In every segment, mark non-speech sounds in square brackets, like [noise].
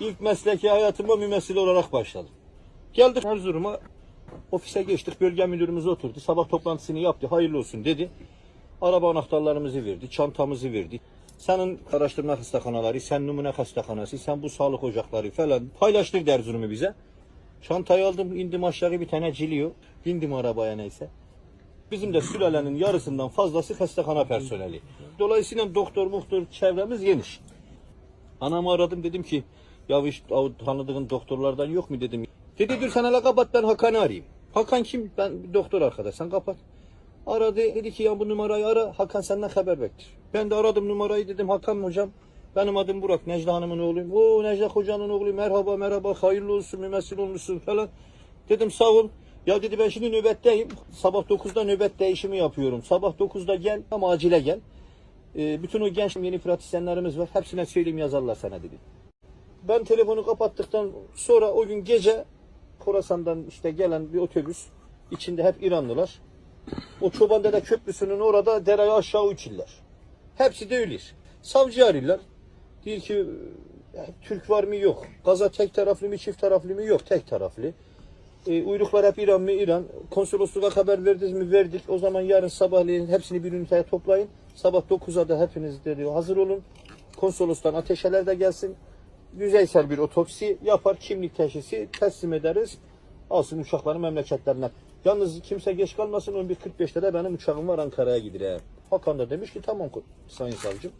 İlk mesleki hayatıma mümessil olarak başladım. Geldik Erzurum'a. Ofise geçtik. Bölge müdürümüz oturdu. Sabah toplantısını yaptı. Hayırlı olsun dedi. Araba anahtarlarımızı verdi. Çantamızı verdi. Senin araştırma hastaneleri, sen numune hastanesi, sen bu sağlık ocakları falan paylaştık Erzurum'u bize. Çantayı aldım, indim aşağı bir tane ciliyor. Bindim arabaya neyse. Bizim de sülalenin yarısından fazlası hastahane personeli. Dolayısıyla doktor muhtur çevremiz geniş. Anamı aradım dedim ki ya o tanıdığın doktorlardan yok mu dedim. Dedi dur sen hele kapat ben Hakan'ı arayayım. Hakan kim? Ben bir doktor arkadaş sen kapat. Aradı dedi ki ya bu numarayı ara Hakan senden haber bekler. Ben de aradım numarayı dedim Hakan hocam benim adım Burak Necla Hanım'ın oğluyum. O Necla hocanın oğlu merhaba merhaba hayırlı olsun mümessil olmuşsun falan. Dedim sağ ol. Ya dedi ben şimdi nöbetteyim. Sabah 9'da nöbet değişimi yapıyorum. Sabah 9'da gel ama acile gel. Ee, bütün o genç yeni pratisyenlerimiz var. Hepsine söyleyeyim yazarlar sana dedi. Ben telefonu kapattıktan sonra o gün gece Khorasan'dan işte gelen bir otobüs içinde hep İranlılar. O Çobandere Köprüsü'nün orada dereye aşağı uçurlar. Hepsi de ölür. Savcı arıyorlar. Diyor ki "Ya, Türk var mı yok. Gaza tek taraflı mı çift taraflı mı yok tek taraflı. E, uyruklar hep İran mı İran. Konsolosluğa haber verdiniz mi verdik. O zaman yarın sabahleyin hepsini bir üniteye toplayın. Sabah 9'a da hepiniz de diyor hazır olun. Konsolostan ateşeler de gelsin. Yüzeysel bir otopsi yapar. Kimlik teşhisi teslim ederiz. Alsın uçakları memleketlerine. Yalnız kimse geç kalmasın 11.45'te de benim uçağım var Ankara'ya gidir. he. Hakan da demiş ki tamam sayın savcım.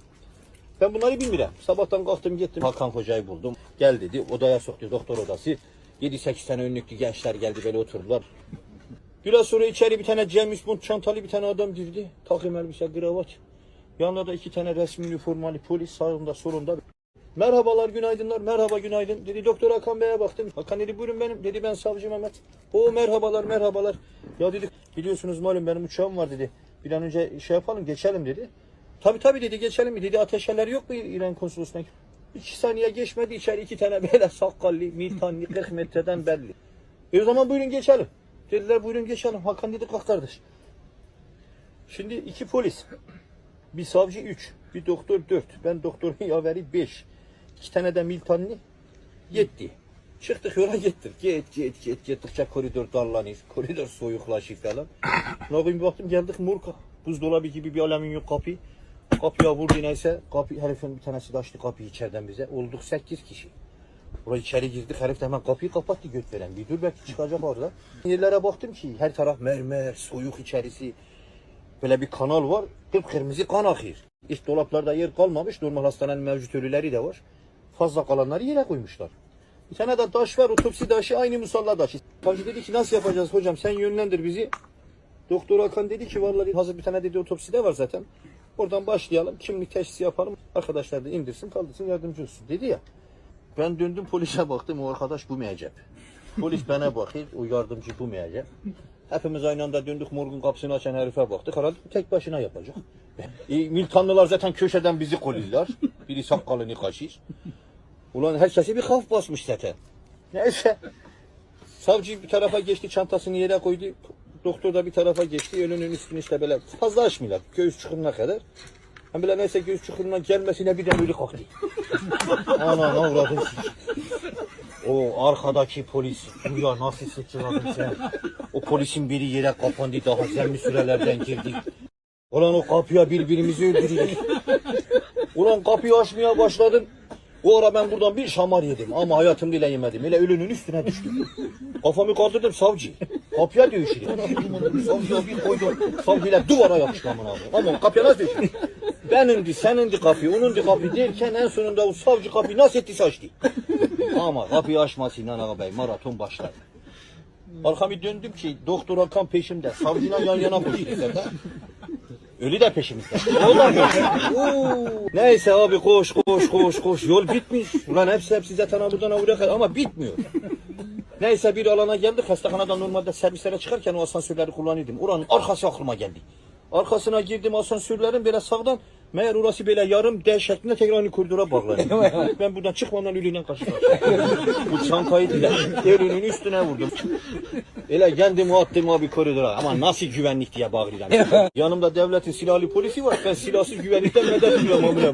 Ben bunları bilmiyorum. Sabahtan kalktım gittim. Hakan Hoca'yı buldum. Gel dedi. Odaya soktu doktor odası. 7-8 tane önlüklü gençler geldi böyle oturdular. Biraz sonra içeri bir tane James Bond çantalı bir tane adam girdi. Takım elbise, kravat. Yanında da iki tane resmi üniformalı polis sağında solunda. Merhabalar günaydınlar. Merhaba günaydın. Dedi doktor Hakan Bey'e baktım. Hakan dedi buyurun benim. Dedi ben savcı Mehmet. O merhabalar merhabalar. Ya dedi biliyorsunuz malum benim uçağım var dedi. Bir an önce şey yapalım geçelim dedi. Tabi tabi dedi geçelim mi dedi ateşeler yok mu İran konsolosluğuna iki saniye geçmedi içeri iki tane böyle [laughs] sakallı miltanlı 40 metreden belli. E o zaman buyurun geçelim. Dediler buyurun geçelim. Hakan dedi kalk kardeş. Şimdi iki polis. Bir savcı 3, bir doktor 4, ben doktorun [laughs] yaveri 5. İki tane de miltanlı yetti. Çıktık yola gittik. Git git git gittikçe koridor darlanıyor. Koridor soyuklaşıyor falan. [coughs] Ne bir baktım geldik Murka. Buzdolabı gibi bir alüminyum kapı. Kapıya vurdu neyse. Kapı, herifin bir tanesi de açtı kapıyı içeriden bize. Olduk 8 kişi. Buraya içeri girdik. Herif de hemen kapıyı kapattı göt veren. Bir dur belki çıkacak orada. Yerlere baktım ki her taraf mermer, soyuk içerisi. Böyle bir kanal var. Kıpkırmızı kan akıyor. İşte dolaplarda yer kalmamış. Normal hastanenin mevcut ölüleri de var. Fazla kalanları yere koymuşlar. Bir tane de taş var. Otopsi taşı aynı musalla taşı. Savcı dedi ki nasıl yapacağız hocam sen yönlendir bizi. Doktor Hakan dedi ki vallahi hazır bir tane dedi otopsi de var zaten. Oradan başlayalım. Kimlik teşhisi yapalım. Arkadaşlar da indirsin kaldırsın yardımcı olsun dedi ya. Ben döndüm polise baktım o arkadaş bu meyecep. Polis bana bakıyor o yardımcı bu meyecep. Hepimiz aynı anda döndük morgun kapısını açan herife baktık. Herhalde tek başına yapacak. E, Miltanlılar zaten köşeden bizi kolluyorlar. Biri sakalını kaşır. Ulan herkese bir haf basmış zaten. Neyse. Savcı bir tarafa geçti çantasını yere koydu. Doktor da bir tarafa geçti. Önünün üstünü işte böyle fazla açmıyorlar. Göğüs çukuruna kadar. Hem bile neyse göğüs çukuruna gelmesine birden öyle kalktı. Ana ne uğradın O arkadaki polis ya nasıl sıçradın sen? O polisin biri yere kapandı daha zemli sürelerden girdi. Ulan o kapıya birbirimizi öldürüyoruz. Ulan kapıyı açmaya başladım. O ara ben buradan bir şamar yedim ama hayatımda ile yemedim. Öyle ölünün üstüne düştüm. Kafamı kaldırdım savcı. Kapıya dövüşüyor. Savcıya bir koydum. Savcıyla duvara yapıştı amına abi. Ama kapıya nasıl dövüşüyor? Benindi, senindi kapı, onundu kapı derken en sonunda o savcı kapıyı nasıl ettiyse açtı. Ama kapıyı açmasıyla ağa bey maraton başladı. Arkamı döndüm ki doktor Hakan peşimde. Savcıyla yan yana koşuyorlar. da. Ölü de peşimizde. O da peşimizde. Oo. Neyse abi koş koş koş koş. Yol bitmiş. Ulan hepsi hepsi zaten buradan ha buraya kadar ama bitmiyor. Neyse bir alana geldik. Hastanedan normalde servislere çıkarken o asansörleri kullanıyordum. Oranın arkası aklıma geldi. Arkasına girdim asansörlerin böyle sağdan meğer orası böyle yarım D şeklinde tekrar aynı koridora bağlanıyor. ben [laughs] buradan çıkmadan ölüyle karşı karşıya. [laughs] Bu çantayı da ölünün üstüne vurdum. Öyle kendimi attım abi koridora. Ama nasıl güvenlik diye bağırıyorum. [laughs] Yanımda devletin silahlı polisi var. Ben silahsız güvenlikten medet amına.